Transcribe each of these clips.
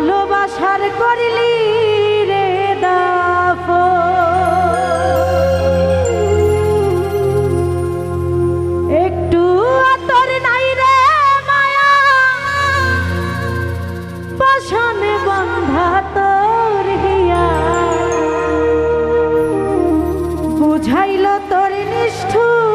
আমার করিলি রে দাফন। একটু আতর নাই রে মায়া পাশানে বন্ধা তোর হিয়া বুঝাইল তোর নিষ্ঠুর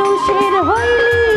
মানুষের হইলি